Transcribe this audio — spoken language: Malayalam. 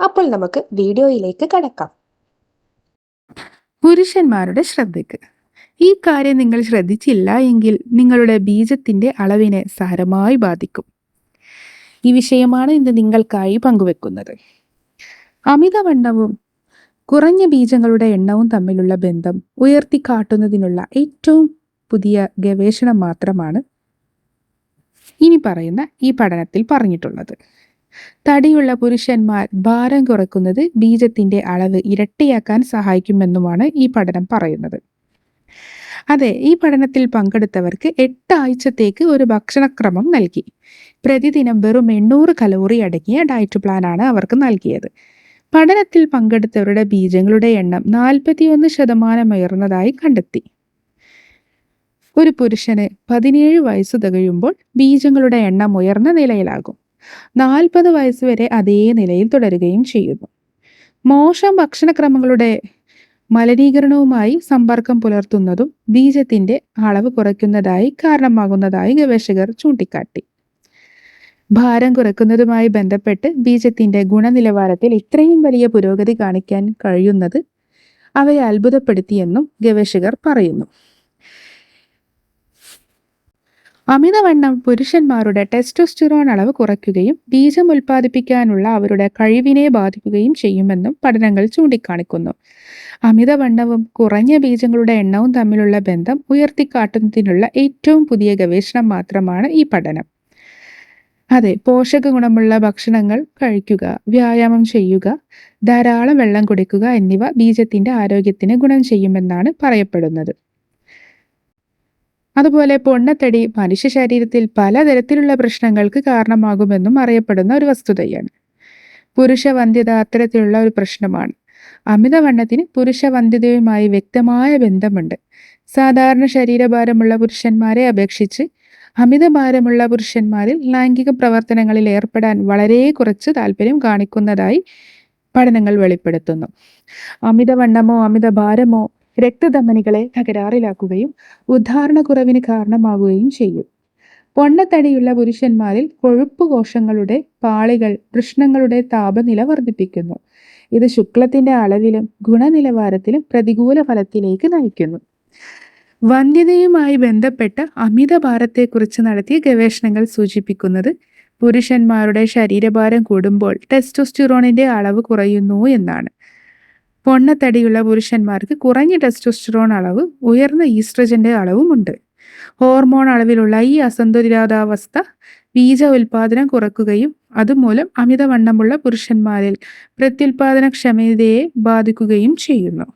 അപ്പോൾ നമുക്ക് വീഡിയോയിലേക്ക് കടക്കാം. പുരുഷന്മാരുടെ ശ്രദ്ധയ്ക്ക്. ഈ കാര്യം നിങ്ങൾ ശ്രദ്ധിച്ചില്ല എങ്കിൽ നിങ്ങളുടെ ബീജത്തിന്റെ അളവിനെ സാരമായി ബാധിക്കും. ഈ വിഷയമാണ് ഇന്ന് നിങ്ങൾക്കായി പങ്കുവെക്കുന്നത്. അമിതവണ്ണവും കുറഞ്ഞ ബീജങ്ങളുടെ എണ്ണവും തമ്മിലുള്ള ബന്ധം ഉയർത്തിക്കാട്ടുന്നതിനുള്ള ഏറ്റവും പുതിയ ഗവേഷണം മാത്രമാണ് ഇനി പറയുന്ന ഈ പഠനത്തിൽ പറഞ്ഞിട്ടുള്ളത്. തടിയുള്ള പുരുഷന്മാർ ഭാരം കുറയ്ക്കുന്നത് ബീജത്തിന്റെ അളവ് ഇരട്ടിയാക്കാൻ സഹായിക്കുമെന്നുമാണ് ഈ പഠനം പറയുന്നത്. അതെ ഈ പഠനത്തിൽ പങ്കെടുത്തവർക്ക് എട്ട് ആഴ്ചത്തേക്ക് ഒരു ഭക്ഷണക്രമം നൽകി. പ്രതിദിനം വെറും എണ്ണൂറ് കലോറി അടങ്ങിയ ഡയറ്റ് പ്ലാൻ ആണ് അവർക്ക് നൽകിയത്. പഠനത്തിൽ പങ്കെടുത്തവരുടെ ബീജങ്ങളുടെ എണ്ണം നാൽപ്പത്തിയൊന്ന് ശതമാനം ഉയർന്നതായി കണ്ടെത്തി. ഒരു പുരുഷന് പതിനേഴ് വയസ്സ് തികയുമ്പോൾ ബീജങ്ങളുടെ എണ്ണം ഉയർന്ന നിലയിലാകും. നാൽപ്പത് വയസ്സ് വരെ അതേ നിലയിൽ തുടരുകയും ചെയ്യുന്നു. മോശം ഭക്ഷണക്രമങ്ങളുടെ മലിനീകരണവുമായി സമ്പർക്കം പുലർത്തുന്നതും ബീജത്തിന്റെ അളവ് കുറയ്ക്കുന്നതായി കാരണമാകുന്നതായി ഗവേഷകർ ചൂണ്ടിക്കാട്ടി. ഭാരം കുറയ്ക്കുന്നതുമായി ബന്ധപ്പെട്ട് ബീജത്തിന്റെ ഗുണനിലവാരത്തിൽ ഇത്രയും വലിയ പുരോഗതി കാണിക്കാൻ കഴിയുന്നത് അവയെ അത്ഭുതപ്പെടുത്തിയെന്നും ഗവേഷകർ പറയുന്നു. അമിതവണ്ണം പുരുഷന്മാരുടെ ടെസ്റ്റോസ്റ്റിറോൺ അളവ് കുറയ്ക്കുകയും ബീജം ഉൽപ്പാദിപ്പിക്കാനുള്ള അവരുടെ കഴിവിനെ ബാധിക്കുകയും ചെയ്യുമെന്നും പഠനങ്ങൾ ചൂണ്ടിക്കാണിക്കുന്നു. അമിതവണ്ണവും കുറഞ്ഞ ബീജങ്ങളുടെ എണ്ണവും തമ്മിലുള്ള ബന്ധം ഉയർത്തിക്കാട്ടുന്നതിനുള്ള ഏറ്റവും പുതിയ ഗവേഷണം മാത്രമാണ് ഈ പഠനം. അതെ പോഷക ഗുണമുള്ള ഭക്ഷണങ്ങൾ കഴിക്കുക വ്യായാമം ചെയ്യുക ധാരാളം വെള്ളം കുടിക്കുക എന്നിവ ബീജത്തിന്റെ ആരോഗ്യത്തിന് ഗുണം ചെയ്യുമെന്നാണ് പറയപ്പെടുന്നത്. അതുപോലെ പൊണ്ണത്തടി മനുഷ്യ ശരീരത്തിൽ പലതരത്തിലുള്ള പ്രശ്നങ്ങൾക്ക് കാരണമാകുമെന്നും അറിയപ്പെടുന്ന ഒരു വസ്തുതയാണ്. പുരുഷവന്ധ്യത അത്തരത്തിലുള്ള ഒരു പ്രശ്നമാണ്. അമിതവണ്ണത്തിന് പുരുഷവന്ധ്യതയുമായി വ്യക്തമായ ബന്ധമുണ്ട്. സാധാരണ ശരീരഭാരമുള്ള പുരുഷന്മാരെ അപേക്ഷിച്ച് അമിതഭാരമുള്ള പുരുഷന്മാരിൽ ലൈംഗിക പ്രവർത്തനങ്ങളിൽ ഏർപ്പെടാൻ വളരെ കുറച്ച് താല്പര്യം കാണിക്കുന്നതായി പഠനങ്ങൾ വെളിപ്പെടുത്തുന്നു. അമിതവണ്ണമോ അമിതഭാരമോ രക്തധമനികളെ തകരാറിലാക്കുകയും ഉദ്ധാരണക്കുറവിന് കാരണമാവുകയും ചെയ്യും. പൊണ്ണത്തടിയുള്ള പുരുഷന്മാരിൽ കൊഴുപ്പ് കോശങ്ങളുടെ പാളികൾ വൃഷ്ണങ്ങളുടെ താപനില വർദ്ധിപ്പിക്കുന്നു. ഇത് ശുക്ലത്തിന്റെ അളവിലും ഗുണനിലവാരത്തിലും പ്രതികൂല ഫലത്തിലേക്ക് നയിക്കുന്നു. വന്ധ്യതയുമായി ബന്ധപ്പെട്ട അമിതഭാരത്തെക്കുറിച്ച് നടത്തിയ ഗവേഷണങ്ങൾ സൂചിപ്പിക്കുന്നത് പുരുഷന്മാരുടെ ശരീരഭാരം കൂടുമ്പോൾ ടെസ്റ്റോസ്റ്റിറോണിന്റെ അളവ് കുറയുന്നു എന്നാണ്. പൊണ്ണത്തടിയുള്ള പുരുഷന്മാർക്ക് കുറഞ്ഞ ടെസ്റ്റോസ്റ്റിറോൺ അളവ് ഉയർന്ന ഈസ്ട്രജന്റെ അളവുമുണ്ട്. ഹോർമോൺ അളവിലുള്ള ഈ അസന്തുലിതാവസ്ഥ ബീജ ഉൽപാദനം കുറക്കുകയും അതുമൂലം അമിതവണ്ണമുള്ള പുരുഷന്മാരിൽ പ്രത്യുൽപാദനക്ഷമതയെ ബാധിക്കുകയും ചെയ്യുന്നു.